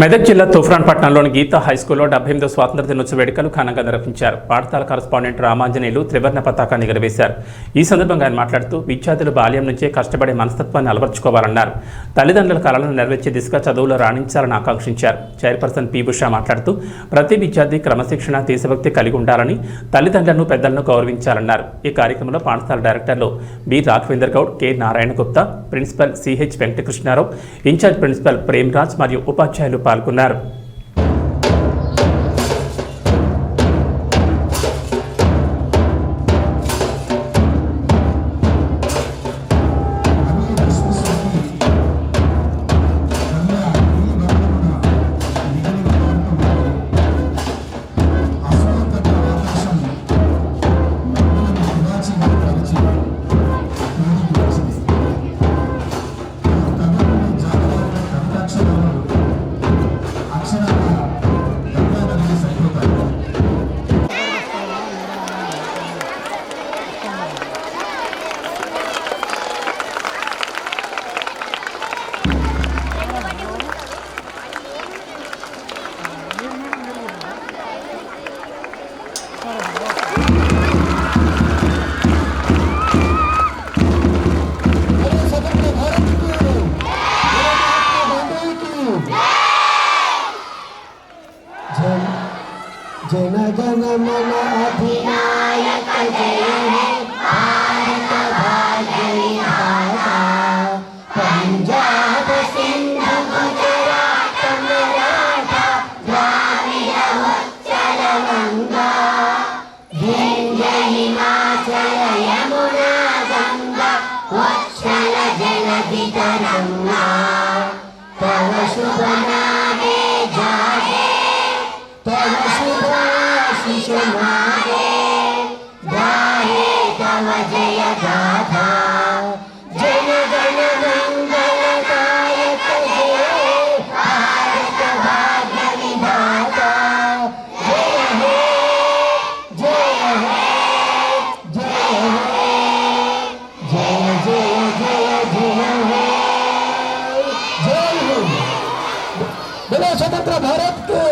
మెదక్ జిల్లా తుఫ్రాన్ పట్టణంలోని గీతా హైస్కూల్లో డెబ్బై ఎనిమిదో స్వాతంత్ర దినోత్సవ వేడుకలు ఘనంగా నిర్వహించారు. పాఠశాల కరస్పాండెంట్ రామాంజనేయులు త్రివర్ణ పతాకాన్ని ఎగరవేశారు. ఈ సందర్భంగా ఆయన మాట్లాడుతూ విద్యార్థులు బాల్యం నుంచే కష్టపడే మనస్తత్వాన్ని అలవర్చుకోవాలన్నారు. తల్లిదండ్రుల కళలను నెరవేర్చే దిశగా చదువులో రాణించాలని ఆకాంక్షించారు. చైర్పర్సన్ పి బుషా మాట్లాడుతూ ప్రతి విద్యార్థి క్రమశిక్షణ దేశభక్తి కలిగి ఉండాలని తల్లిదండ్రులను పెద్దలను గౌరవించాలన్నారు. ఈ కార్యక్రమంలో పాఠశాల డైరెక్టర్లు B Raghavender Goud K Narayana Gupta principal CH Venkatakrishnarao in charge principal Premraj మరియు ఉపాధ్యాయులు పాల్గొన్నారు. జన జన గణ మన అధినాయక జయ హే భారత భాగ్య విధాత పంజాబ్ సింధు గుజరాత్ మరాఠా ద్రావిడ ఉచ్చల గంగా యమునా గంగా వత్సల జల వితరంగా తవ శుభనా मागे गाहे तव जय गाथा जन गण मंगलदायक जय भारत भाग्य विधाता जय हे जय हे जय हे जय जय जय जय हे जय हो बोलो स्वतंत्र भारत